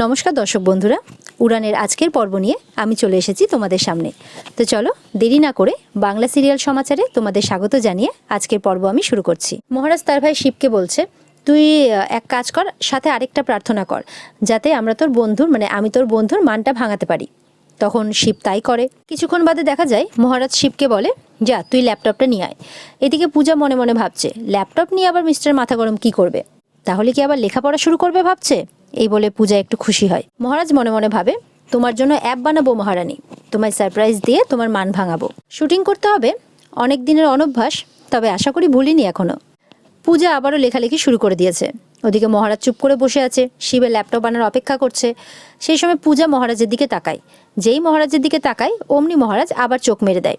নমস্কার দর্শক বন্ধুরা, উড়ানের আজকের পর্ব নিয়ে আমি চলে এসেছি তোমাদের সামনে। তো চলো, দেরি না করে বাংলা সিরিয়াল সমাচারে তোমাদের স্বাগত জানিয়ে আজকের পর্ব আমি শুরু করছি। মহারাজ তার ভাই শিবকে বলছে, তুই এক কাজ কর, সাথে আরেকটা প্রার্থনা কর, যাতে আমরা তোর বন্ধুর মানে আমি তোর বন্ধুর মানটা ভাঙাতে পারি। তখন শিব তাই করে। কিছুক্ষণ বাদে দেখা যায়, মহারাজ শিবকে বলে, যা, তুই ল্যাপটপটা নিয়ে আয়। এদিকে পূজা মনে মনে ভাবছে, ল্যাপটপ নিয়ে আবার মিস্টার মাথা গরম কি করবে? তাহলে কি আবার লেখাপড়া শুরু করবে ভাবছে? এই বলে পূজা একটু খুশি হয়। মহারাজ মনে মনে ভাবে, তোমার জন্য অ্যাপ বানাবো মহারানী। তোমায় সারপ্রাইজ দিয়ে তোমার মান ভাঙাবো। শুটিং করতে হবে, অনেক দিনের অনভ্যাস, তবে আশা করি ভুলিনি এখনও। পূজা আবারও লেখালেখি শুরু করে দিয়েছে। ওদিকে মহারাজ চুপ করে বসে আছে, শিবের ল্যাপটপ আনার অপেক্ষা করছে। সেই সময় পূজা মহারাজের দিকে তাকায়। যেই মহারাজের দিকে তাকায়, অমনি মহারাজ আবার চোখ মেরে দেয়।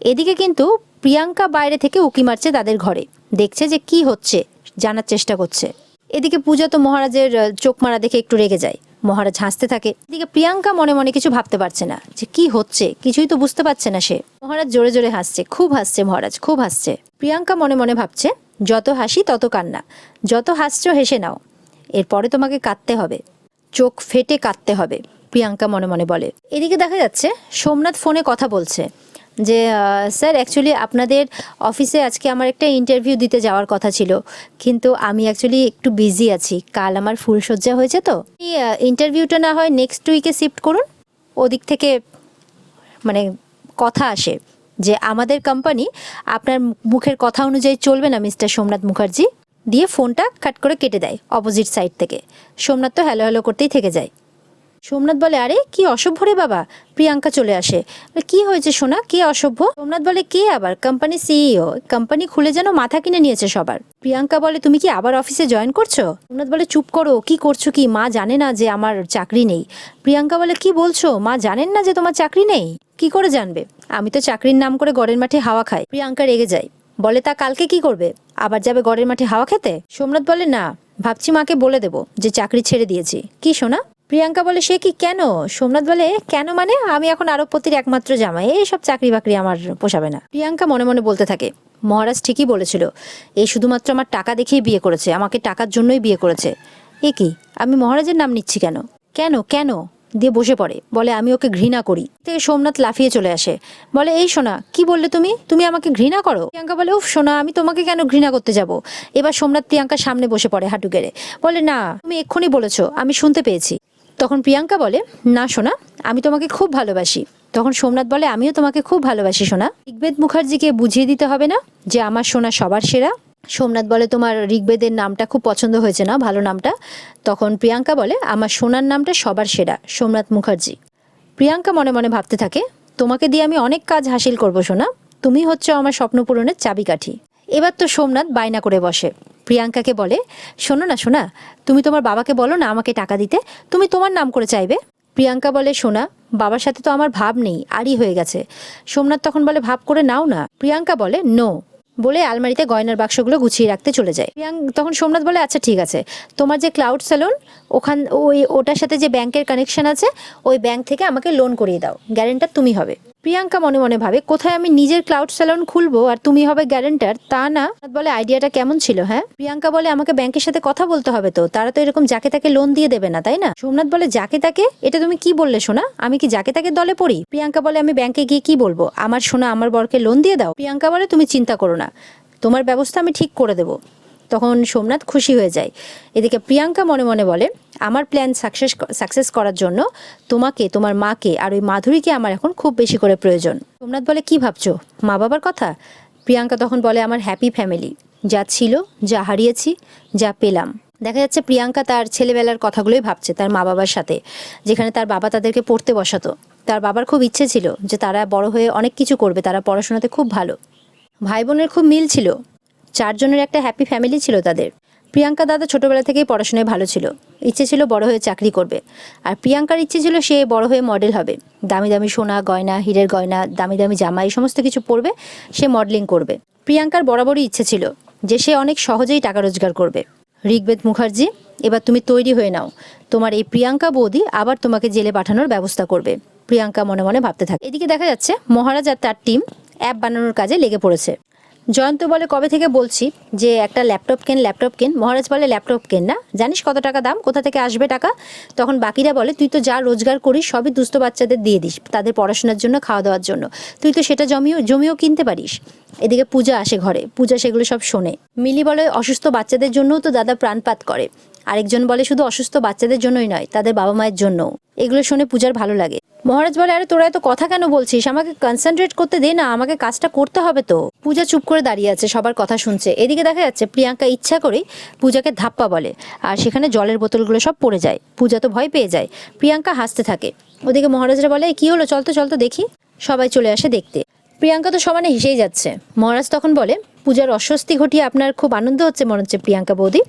এদিকে কিন্তু প্রিয়াঙ্কা বাইরে থেকে উকি মারছে তাদের ঘরে। দেখছে যে কি হচ্ছে, জানার চেষ্টা করছে। এদিকে পূজা তো মহারাজের চোখ মারা দেখে একটু রেগে যায়। মহারাজ হাসতে থাকে। এদিকে প্রিয়াঙ্কা মনে মনে কিছু ভাবতে পারছে না যে কি হচ্ছে, কিছুই তো বুঝতে পারছে না সে। মহারাজ জোরে জোরে হাসছে। খুব হাসছে মহারাজ, খুব হাসছে। প্রিয়াঙ্কা মনে মনে ভাবছে, যত হাসি তত কান্না। যত হাসছো হেসে নাও। এরপরে তোমাকে কাঁদতে হবে। চোখ ফেটে কাঁদতে হবে, প্রিয়াঙ্কা মনে মনে বলে। এদিকে দেখা যাচ্ছে, সোমনাথ ফোনে কথা বলছে। যে স্যার অ্যাকচুয়ালি আপনাদের অফিসে আজকে আমার একটা ইন্টারভিউ দিতে যাওয়ার কথা ছিল। কিন্তু আমি অ্যাকচুয়ালি একটু বিজি আছি। কাল আমার ফুল ফুলসজ্জা হয়েছে তো। ইন্টারভিউটা না হয় নেক্সট উইকে শিফট করুন। ওদিক থেকে মানে কথা আসে যে, আমাদের কোম্পানি আপনার মুখের কথা অনুযায়ী চলবে না মিস্টার সোমনাথ মুখার্জি। দিয়ে ফোনটা কাট করে কেটে দেয় অপোজিট সাইড থেকে। সোমনাথ তো হ্যালো হ্যালো করতেই থেকে যায়। সোমনাথ বলে, আরে, কি অসভ্য রে বাবা? প্রিয়াঙ্কা চলে আসে। কি হয়েছে সোনা? কে অসভ্য? সোমনাথ বলে, কে আবার? কোম্পানি সিইও কোম্পানি খুলে যেন মাথা কিনে নিয়েছে সবার। প্রিয়াঙ্কা বলে, তুমি কি আবার অফিসে জয়েন করছ? সোমনাথ বলে, চুপ করো, কি করছ কি? মা জানে না যে আমার চাকরি নেই। প্রিয়াঙ্কা বলে, কি বলছো? মা জানেন না যে তোমার চাকরি নেই? কি করে জানবে? আমি তো চাকরির নাম করে গড়ের মাঠে হাওয়া খাই। প্রিয়াঙ্কা রেগে যায়। বলে, তা কালকে কি করবে? আবার যাবে গড়ের মাঠে হাওয়া খেতে? সোমনাথ বলে, না, ভাবছি মাকে বলে দেবো যে চাকরি ছেড়ে দিয়েছি। কি শোনা প্রিয়াঙ্কা বলে, সে কি কেন? সোমনাথ বলে, কেন মানে? আমি এখন আরবপতির একমাত্র জামাই। এইসব চাকরি বাকরি আমার পোষাবে না। প্রিয়াঙ্কা মনে মনে বলতে থাকে, মহারাজ ঠিকই বলেছিল এই শুধুমাত্র আমার টাকা দেখেই বিয়ে করেছে, আমাকে টাকার জন্যই বিয়ে করেছে। এ কি? আমি মহারাজের নাম নিচ্ছি কেন? কেন? কেন? দিয়ে বসে পড়ে, বলে, আমি ওকে ঘৃণা করি। থেকে সোমনাথ লাফিয়ে চলে আসে, বলে, এই সোনা, কি বললে তুমি? তুমি আমাকে ঘৃণা করো? প্রিয়াঙ্কা বলে, উফ সোনা, আমি তোমাকে কেন ঘৃণা করতে যাব? এবার সোমনাথ প্রিয়াঙ্কার সামনে বসে পড়ে হাঁটু গেড়ে, বলে, না, তুমি এক্ষুনি বলেছ, আমি শুনতে পেয়েছি। তখন প্রিয়াঙ্কা বলে, না, সোনা, আমি তোমাকে খুব ভালোবাসি। তখন সোমনাথ বলে, আমিও তোমাকে খুব ভালোবাসি, সোনা। ঋগ্বেদ মুখার্জিকে বুঝিয়ে দিতে হবে না যে আমার সোনা সবার সেরা? সোমনাথ বলে, তোমার ঋগ্বেদের নামটা খুব পছন্দ হয়েছে না, ভালো নামটা? তখন প্রিয়াঙ্কা বলে, আমার সোনার নামটা সবার সেরা, সোমনাথ মুখার্জি। প্রিয়াঙ্কা মনে মনে ভাবতে থাকে, তোমাকে দিয়ে আমি অনেক কাজ হাসিল করব, সোনা। তুমি হচ্ছে আমার স্বপ্ন পূরণের চাবিকাঠি। এবার তো সোমনাথ বায়না করে বসে। প্রিয়াঙ্কাকে বলে, শোনো না শোনা তুমি তোমার বাবাকে বলো না আমাকে টাকা দিতে, তুমি তোমার নাম করে চাইবে? প্রিয়াঙ্কা বলে শোনা বাবার সাথে তো আমার ভাব নেই, আরই হয়ে গেছে। সোমনাথ তখন বলে, ভাব করে নাও না? প্রিয়াঙ্কা বলে, নো। বলে আলমারিতে গয়নার বাক্সগুলো গুছিয়ে রাখতে চলে যায়। প্রিয়াঙ্ক, তখন সোমনাথ বলে আচ্ছা ঠিক আছে। তোমার যে ক্লাউড স্যালন ওখান, ওই, ওটার সাথে যে ব্যাংকের কানেকশন আছে, ওই ব্যাংক থেকে আমাকে লোন করিয়ে দাও। গ্যারেন্টার তুমি হবে। প্রিয়াঙ্কা মনে মনে ভাবে, কোথায় আমি নিজের ক্লাউড স্যালন খুলবো আর তুমি হবে গ্যারেন্টার তা না বলে আইডিয়াটা কেমন ছিল হ্যাঁ? প্রিয়াঙ্কা বলে, আমাকে ব্যাংকের সাথে কথা বলতে হবে তো, তারা তো এরকম যাকে তাকে লোন দিয়ে দেবে না, তাই না? সোমনাথ বলে, যাকে তাকে? এটা তুমি কি বললে শোনা আমি কি যাকে তাকে দলে পড়ি? প্রিয়াঙ্কা বলে, আমি ব্যাংকে গিয়ে কি বলব? আমার সোনা আমার বরকে লোন দিয়ে দাও? প্রিয়াঙ্কা বলে, তুমি চিন্তা করো না, তোমার ব্যবস্থা আমি ঠিক করে দেবো। তখন সোমনাথ খুশি হয়ে যায়। এদিকে প্রিয়াঙ্কা মনে মনে বলে, আমার প্ল্যান সাকসেস সাকসেস করার জন্য তোমাকে, তোমার মাকে আর ওই মাধুরীকে আমার এখন খুব বেশি করে প্রয়োজন। সোমনাথ বলে, কি ভাবছ? মা বাবার কথা? প্রিয়াঙ্কা তখন বলে, আমার হ্যাপি ফ্যামিলি যা ছিল, যা হারিয়েছি, যা পেলাম। দেখা যাচ্ছে প্রিয়াঙ্কা তার ছেলেবেলার কথাগুলোই ভাবছে তার মা বাবার সাথে, যেখানে তার বাবা তাদেরকে পড়তে বসাতো। তার বাবার খুব ইচ্ছে ছিল যে তারা বড় হয়ে অনেক কিছু করবে, তারা পড়াশোনাতে খুব ভালো। ভাই বোনের খুব মিল ছিল। চারজনের একটা হ্যাপি ফ্যামিলি ছিল তাদের। প্রিয়াঙ্কা দাদা ছোটবেলা থেকেই পড়াশোনায় ভালো ছিল। ইচ্ছে ছিল বড় হয়ে চাকরি করবে। আর প্রিয়াঙ্কার ইচ্ছে ছিল সে বড় হয়ে মডেল হবে। দামি দামি সোনা, গয়না, হীরের গয়না, দামি দামি জামা, এই সমস্ত কিছু পরবে, সে মডেলিং করবে। প্রিয়াঙ্কার বরাবরই ইচ্ছে ছিল যে সে অনেক সহজেই টাকা রোজগার করবে। ঋগ্বেদ মুখার্জি, এবার তুমি তৈরি হয়ে নাও। তোমার এই প্রিয়াঙ্কা বৌদি আবার তোমাকে জেলে পাঠানোর ব্যবস্থা করবে। প্রিয়াঙ্কা মনে মনে ভাবতে থাকে। এদিকে দেখা যাচ্ছে, মহারাজ আর তার টিম অ্যাপ বানানোর কাজে লেগে পড়েছে। জয়ন্ত বলে, কবে থেকে বলছি যে একটা ল্যাপটপ কেন ল্যাপটপ কেন? মহারাজ বলে, ল্যাপটপ কেন না। জানিস কত টাকা দাম? কোথা থেকে আসবে টাকা? তখন বাকিরা বলে, তুই তো যা রোজগার করিস, সবই দুস্থ বাচ্চাদের দিয়ে দিস তাদের পড়াশোনার জন্য, খাওয়া দাওয়ার জন্য। তুই তো সেটা জমিও জমিও কিনতে পারিস। এদিকে পূজা আসে ঘরে। পূজা সেগুলো সব শোনে। মিলি বলে, অসুস্থ বাচ্চাদের জন্যও তো দাদা প্রাণপাত করে। আরেকজন বলে, শুধু অসুস্থ বাচ্চাদের জন্যই নয়, তাদের বাবা মায়ের জন্যও। এগুলো শুনে পূজার ভালো লাগে। মহারাজ বলে, আরে, তোরা এত কথা কেন বলছিস? আমাকে কনসেন্ট্রেট করতে দে না, আমাকে কাজটা করতে হবে তো। পূজা চুপ করে দাঁড়িয়ে আছে, সবার কথা শুনছে। এদিকে দেখা যাচ্ছে, প্রিয়াঙ্কা ইচ্ছা করেই পূজাকে ধাপ্পা বলে, আর সেখানে জলের বোতলগুলো সব পড়ে যায়। পূজা তো ভয় পেয়ে যায়। প্রিয়াঙ্কা হাসতে থাকে। ওদিকে মহারাজরা বলে, "এই, কি হলো? চল তো চল তো দেখি। সবাই চলে আসে দেখতে। প্রিয়াঙ্কা তো সমানে হেসেই যাচ্ছে। মহারাজ তখন বলে, পূজার অস্বস্তি ঘটিয়ে আপনার খুব আনন্দ হচ্ছে মনে হচ্ছে, প্রিয়াঙ্কা বৌদি।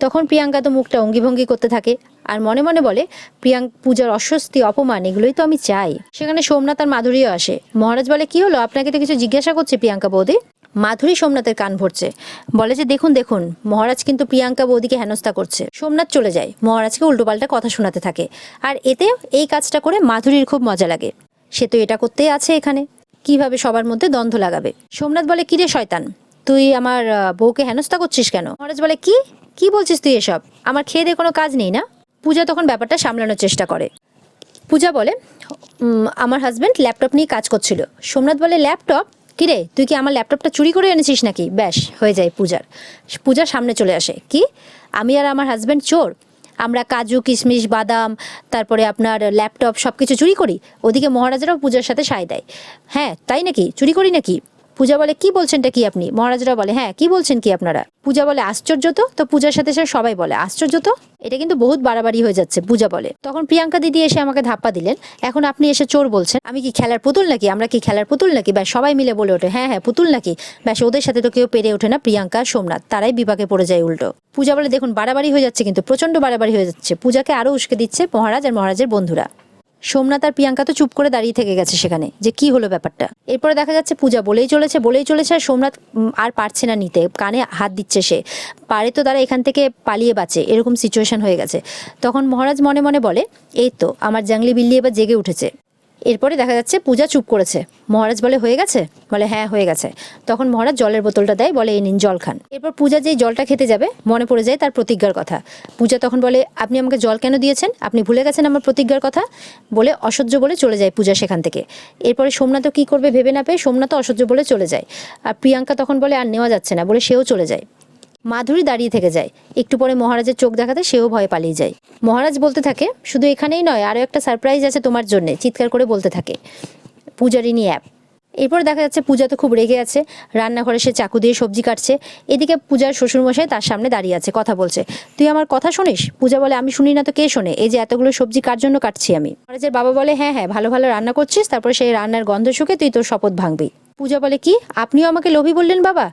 তখন প্রিয়াঙ্কা তো মুখটা অঙ্গিভঙ্গি করতে থাকে। আর মনে মনে বলে প্রিয়াঙ্ক পূজার অস্বস্তি, অপমান, এগুলোই তো আমি চাই। সেখানে সোমনাথ আর মাধুরীও আসে। মহারাজ বলে, কি হলো? আপনাকে তো কিছু জিজ্ঞাসা করছে প্রিয়াঙ্কা বৌদি? মাধুরী সোমনাথের কান ভরছে। বলে যে, দেখুন দেখুন, মহারাজ কিন্তু প্রিয়াঙ্কা বৌদিকে হেনস্থা করছে। সোমনাথ চলে যায়। মহারাজকে উল্টোপাল্টা কথা শোনাতে থাকে। আর এতে এই কাজটা করে মাধুরীর খুব মজা লাগে। সে তো এটা করতেই আছে এখানে। কীভাবে সবার মধ্যে দ্বন্দ্ব লাগাবে? সোমনাথ বলে কিরে শয়তান? তুই আমার বউকে হেনস্থা করছিস কেন? মহারাজ বলে, কি? কি বলছিস তুই এসব? আমার খেয়ে দিয়ে কোনো কাজ নেই না? পূজা তখন ব্যাপারটা সামলানোর চেষ্টা করে। পূজা বলে আমার হাজব্যান্ড ল্যাপটপ নিয়ে কাজ করছিল। সোমনাথ বলে ল্যাপটপ কিরে তুই কি আমার ল্যাপটপটা চুরি করে এনেছিস নাকি? ব্যাস, হয়ে যায় পূজার। পূজার সামনে চলে আসে। কি? আমি আর আমার হাজব্যান্ড চোর? আমরা কাজু, কিশমিশ, বাদাম, তারপরে আপনার ল্যাপটপ সব কিছু চুরি করি? ওদিকে মহারাজারাও পূজার সাথে সায় দেয়। হ্যাঁ তাই নাকি? চুরি করি নাকি? পূজা বলে, কি বলছেনটা কি আপনি? মহারাজরা বলে হ্যাঁ কি বলছেন কি আপনারা? পূজা বলে, আশ্চর্য তো? তো পূজার সাথে সাথে সবাই বলে, আশ্চর্য তো? এটা কিন্তু বহুত বাড়াবাড়ি হয়ে যাচ্ছে, পূজা বলে। তখন প্রিয়াঙ্কা দিদি এসে আমাকে ধাপ্পা দিলেন, এখন আপনি এসে চোর বলছেন, আমি কি খেলার পুতুল নাকি? আমরা কি খেলার পুতুল নাকি? ব্যাস, সবাই মিলে বলে ওঠে হ্যাঁ হ্যাঁ পুতুল নাকি। ব্যাস, ওদের সাথে তো কেউ পেরে ওঠে না, প্রিয়াঙ্কা সোমনাথ, তারাই বিপাকে পড়ে যায় উল্টো। পূজা বলে, দেখুন, বাড়াবাড়ি হয়ে যাচ্ছে কিন্তু প্রচণ্ড বাড়াবাড়ি হয়ে যাচ্ছে। পূজাকে আরও উস্কে দিচ্ছে মহারাজ আর মহারাজের বন্ধুরা। সোমনাথ আর প্রিয়াঙ্কা তো চুপ করে দাঁড়িয়ে থেকে গেছে সেখানে, যে কি হলো ব্যাপারটা? এরপরে দেখা যাচ্ছে পূজা বলেই চলেছে বলেই চলেছে, আর সোমনাথ আর পারছে না নিতে, কানে হাত দিচ্ছে সে। পারে তো তারা এখান থেকে পালিয়ে বাঁচে, এরকম সিচুয়েশন হয়ে গেছে। তখন মহারাজ মনে মনে বলে, এই তো, আমার জাংলি বিল্লি এবার জেগে উঠেছে। এরপরে দেখা যাচ্ছে পূজা চুপ করেছে। মহারাজ বলে, হয়ে গেছে? বলে হ্যাঁ হয়ে গেছে। তখন মহারাজ জলের বোতলটা দেয়, বলে, এই নিন জল খান। এরপর পূজা যেই জলটা খেতে যাবে, মনে পড়ে যায় তার প্রতিজ্ঞার কথা। পূজা তখন বলে, আপনি আমাকে জল কেন দিয়েছেন? আপনি ভুলে গেছেন আমার প্রতিজ্ঞার কথা? বলে, অসহ্য বলে চলে যায় পূজা সেখান থেকে। এরপরে সোমনাথও কী করবে ভেবে না পেয়ে সোমনাথও অসহ্য বলে চলে যায়। আর প্রিয়াঙ্কা তখন বলে, আর নেওয়া যাচ্ছে না। বলে, সেও চলে যায়। মাধুরী দাঁড়িয়ে থেকে যায়। একটু পরে মহারাজের চোখ দেখাতে সেও ভয়ে পালিয়ে যায়। মহারাজ বলতে থাকে, শুধু এখানেই নয় আরও একটা সারপ্রাইজ আছে তোমার জন্য, চিৎকার করে বলতে থাকে। পূজারিনী অ্যাপ এরপর দেখা যাচ্ছে পূজা তো খুব রেগে আছে। রান্নাঘরে সে চাকু দিয়ে সবজি কাটছে। এদিকে পূজার শ্বশুরমশাই তার সামনে দাঁড়িয়ে আছে, কথা বলছে। তুই আমার কথা শুনিস? পূজা বলে, আমি শুনি না তো কে শোনে? এই যে এতগুলো সবজি কার জন্য কাটছি আমি? মহারাজের বাবা বলে হ্যাঁ হ্যাঁ ভালো ভালো রান্না করছিস, তারপরে সেই রান্নার গন্ধ শুকে তুই তোর শপথ ভাঙবি। পূজা বলে কি? আপনিও আমাকে লোভী বললেন বাবা?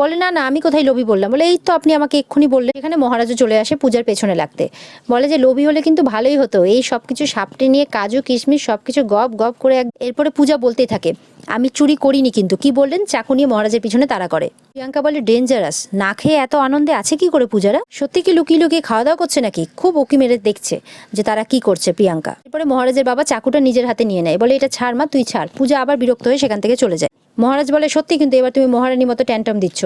বলে, না না, আমি কোথায় লোভী বললাম? বলে, এই তো আপনি আমাকে এক্ষুনি বললেন, এখানে মহারাজও চলে আসে পূজার পেছনে লাগতে। বলে যে, লোভী হলে কিন্তু ভালোই হতো। এই সব কিছু সাপটে নিয়ে কাজু, কিশমিশ, সব কিছু গপ গপ করে এরপরে পূজা বলতেই থাকে, আমি চুরি করিনি কিন্তু, কি বললেন? চাকু নিয়ে মহারাজের পিছনে তারা করে। প্রিয়াঙ্কা বলে ডেঞ্জারাস না খেয়ে এত আনন্দে আছে কি করে পূজারা? সত্যি কি লুকিয়ে লুকিয়ে খাওয়া দাওয়া করছে নাকি? খুব ওকি মেরে দেখছে যে তারা কি করছে প্রিয়াঙ্কা। এরপরে মহারাজের বাবা চাকুটা নিজের হাতে নিয়ে নেয়। বলে, এটা ছাড় মা, তুই ছাড়। পূজা আবার বিরক্ত হয়ে সেখান থেকে চলে যায়। মহারাজ বলে, সত্যি কিন্তু এবার তুমি মহারানীর মতো ট্যান্টাম দিচ্ছ।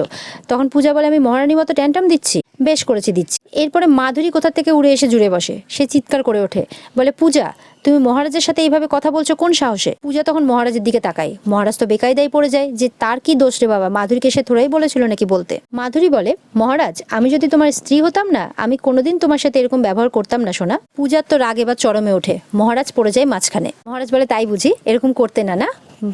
তখন পূজা বলে, আমি মহারানীর মতো ট্যান্টাম দিচ্ছি? বেশ করেছি দিচ্ছি। এরপরে মাধুরী কোথা থেকে উড়ে এসে জুড়ে বসে? সে চিৎকার করে ওঠে। বলে, পূজা, তুমি মহারাজের সাথে এইভাবে কথা বলছো কোন সাহসে? পূজা তখন মহারাজের দিকে তাকায়। মহারাজ তো বেকায়দায় পড়ে যায়। যে তার কি দোষ রে বাবা? মাধুরীকে সে থোড়াই বলেছিল নাকি বলতে? মাধুরী বলে, মহারাজ, আমি যদি তোমার স্ত্রী হতাম না, আমি কোনোদিন তোমার সাথে এরকম ব্যবহার করতাম না শোনা পূজার তো রাগ এবার চরমে ওঠে। মহারাজ পড়ে যায় মাঝখানে। মহারাজ বলে, তাই বুঝি, এরকম করতে না না?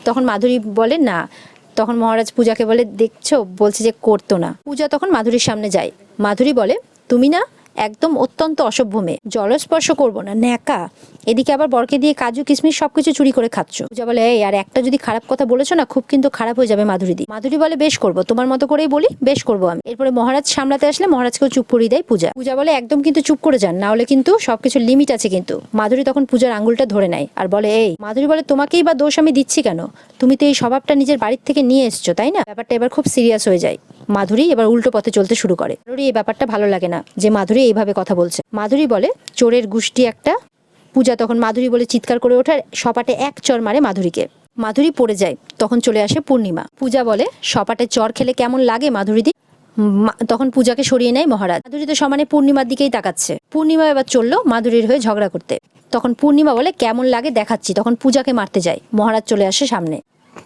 তখন মাধুরী বলে, না তখন মহারাজ পূজাকে বলে, দেখছ, বলছে যে করতো না। পূজা তখন মাধুরীর সামনে যায়। মাধুরী বলে, তুমি না একদম অত্যন্ত অসভ্য মেয়ে। জলস্পর্শ করব না, ন্যাকা। এদিকে আবার বরকে দিয়ে কাজু, কিশমিশ সবকিছু চুরি করে খাচ্ছ। পূজা বলে, এই, আর একটা যদি খারাপ কথা বলেছ না, খুব কিন্তু খারাপ হয়ে যাবে মাধুরী দি। মাধুরী বলে, বেশ করব, তোমার মতো করেই বলি, বেশ করব আমি। এরপরে মহারাজ সামলাতে আসলে মহারাজকেও চুপ করিয়ে দেয় পূজা। পূজা বলে, একদম কিন্তু চুপ করে যান, না হলে কিন্তু সবকিছু লিমিট আছে কিন্তু। মাধুরী তখন পূজার আঙ্গুলটা ধরে নেয় আর বলে, এই, মাধুরী বলে, তোমাকেই বা দোষ আমি দিচ্ছি কেন? তুমি তো এই স্বভাবটা নিজের বাড়ির থেকে নিয়ে এসছো, তাই না? ব্যাপারটা এবার খুব সিরিয়াস হয়ে যায়। মাধুরী এবার উল্টো পথে চলতে শুরু করে। মাধুরী, এই ব্যাপারটা ভালো লাগে না যে মাধুরী এইভাবে কথা বলছে। মাধুরী বলে, চোরের গোষ্ঠী একটা। পূজা তখন মাধুরী বলে চিৎকার করে ওঠার সপাটে এক চর মারে মাধুরীকে। মাধুরী পড়ে যায়, তখন চলে আসে পূর্ণিমা। পূজা বলে, সপাটে চর খেলে কেমন লাগে মাধুরীদি? তখন পূজাকে সরিয়ে নেয় মহারাজ। মাধুরী তো সমানে পূর্ণিমার দিকেই তাকাচ্ছে। পূর্ণিমা এবার চলল মাধুরীর হয়ে ঝগড়া করতে। তখন পূর্ণিমা বলে, কেমন লাগে দেখাচ্ছি। তখন পূজাকে মারতে যায়। মহারাজ চলে আসে সামনে।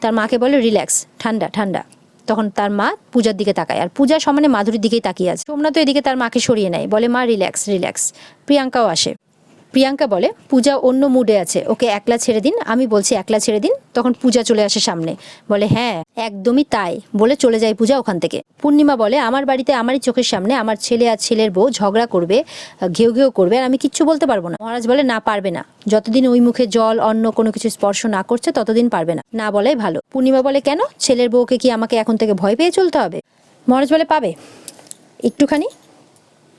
তার মাকে বলে, রিল্যাক্স, ঠান্ডা ঠান্ডা। তখন তার মা পূজার দিকে তাকায়। আর পূজা সমানে মাধুরীর দিকেই তাকিয়ে আছে। সোমনাথ এদিকে তার মাকে সরিয়ে নেয়। বলে, মা রিল্যাক্স রিল্যাক্স প্রিয়াঙ্কাও আসে। প্রিয়াঙ্কা বলে, পূজা অন্য মুডে আছে, ওকে একলা ছেড়ে দিন, আমি বলছি একলা ছেড়ে দিন, তখন পূজা চলে আসে সামনে। বলে হ্যাঁ একদমই তাই। বলে চলে যায় পূজা ওখান থেকে। পূর্ণিমা বলে, আমার বাড়িতে আমারই চোখের সামনে আমার ছেলে আর ছেলের বউ ঝগড়া করবে, ঘেউ ঘেউ করবে, আর আমি কিচ্ছু বলতে পারব না। মহারাজ বলে, না, পারবে না। যতদিন ওই মুখে জল অন্য কোনো কিছু স্পর্শ না করছে, ততদিন পারবে না। না বলাই ভালো। পূর্ণিমা বলে, কেন? ছেলের বউকে কি আমাকে এখন থেকে ভয় পেয়ে চলতে হবে? মহারাজ বলে, পাবে। একটুখানি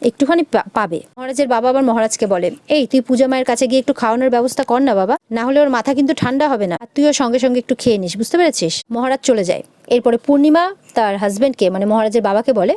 একটুখানি পাবে। মহারাজের বাবা আবার মহারাজকে বলে, এই, তুই পূজা মায়ের কাছে গিয়ে একটু খাওয়ানোর ব্যবস্থা কর না বাবা, না হলে ওর মাথা কিন্তু ঠান্ডা হবে না। আর তুইও সঙ্গে সঙ্গে একটু খেয়ে নিস, বুঝতে পেরেছিস? মহারাজ চলে যায়। এরপরে পূর্ণিমা তার হাজবেন্ডকে মানে মহারাজের বাবাকে বলে,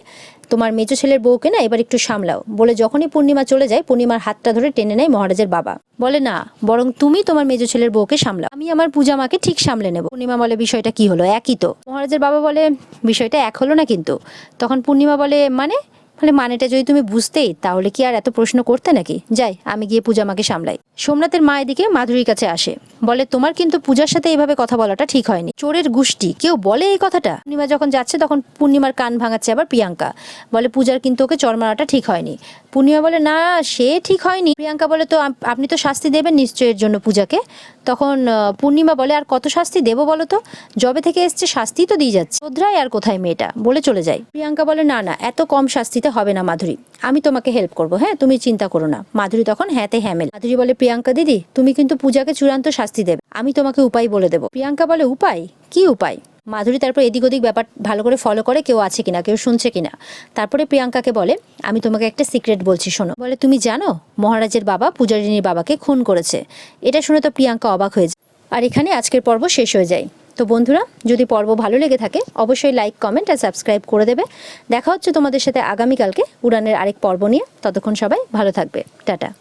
তোমার মেজো ছেলের বউকে না এবার একটু সামলাও। বলে যখনই পূর্ণিমা চলে যায়, পূর্ণিমার হাতটা ধরে টেনে নেয় মহারাজের বাবা। বলে, না, বরং তুমি তোমার মেজো ছেলের বউকে সামলাও। আমি আমার পূজা মাকে ঠিক সামলে নেব। পূর্ণিমা বলে, বিষয়টা কি হলো? একই তো। মহারাজের বাবা বলে, বিষয়টা এক হলো না কিন্তু। তখন পূর্ণিমা বলে মানে? বলে, মানেটা যদি তুমি বুঝতেই তাহলে কি আর এত প্রশ্ন করতে নাকি? যাই, আমি গিয়ে পূজা মাকে সামলাই। সোমনাথের মা এদিকে মাধুরীর কাছে আসে। বলে, তোমার কিন্তু পূজার সাথে এভাবে কথা বলাটা ঠিক হয়নি। চোরের গোষ্ঠী, কেউ বলে এই কথাটা? পূর্ণিমা যখন যাচ্ছে, তখন পূর্ণিমার কান ভাঙাচ্ছে আবার প্রিয়াঙ্কা। বলে, পূজার কিন্তু ওকে চর মারাটা ঠিক হয়নি। পূর্ণিমা বলে, না, সে ঠিক হয়নি। প্রিয়াঙ্কা বলে, তো আপ- আপনি তো শাস্তি দেবেন নিশ্চয়ের জন্য পূজাকে। তখন পূর্ণিমা বলে, আর কত শাস্তি দেবো বলো তো? জবে থেকে এসছে শাস্তি তো দিয়ে যাচ্ছে। শ্রদ্ধায় আর কোথায় মেয়েটা? বলে চলে যায়। প্রিয়াঙ্কা বলে, না না, এত কম শাস্তিতে হবে না, মাধুরী। আমি তোমাকে হেল্প করব হ্যাঁ? তুমি চিন্তা করো না। মাধুরী তখন হ্যাঁতে হ্যামেল। মাধুরী বলে, প্রিয়াঙ্কা দিদি, তুমি কিন্তু পূজাকে চূড়ান্ত শাস্তি দেবে। আমি তোমাকে উপায় বলে দেবো। প্রিয়াঙ্কা বলে, উপায়? কি উপায়? মাধুরী তারপর এদিক ওদিক ব্যাপার ভালো করে ফলো করে কেউ আছে কিনা, কেউ শুনছে কিনা। তারপরে প্রিয়াঙ্কাকে বলে, আমি তোমাকে একটা সিক্রেট বলছি, শোনো। বলে, তুমি জানো, মহারাজের বাবা পূজারিনীর বাবাকে খুন করেছে। এটা শুনে তো প্রিয়াঙ্কা অবাক হয়ে যায়। আর এখানে আজকের পর্ব শেষ হয়ে যায়। তো বন্ধুরা, যদি পর্ব ভালো লেগে থাকে, অবশ্যই লাইক কমেন্ট আর সাবস্ক্রাইব করে দেবে। দেখা হচ্ছে তোমাদের সাথে আগামীকালকে উড়ানের আরেক পর্ব নিয়ে। ততক্ষণ সবাই ভালো থাকবে। টাটা।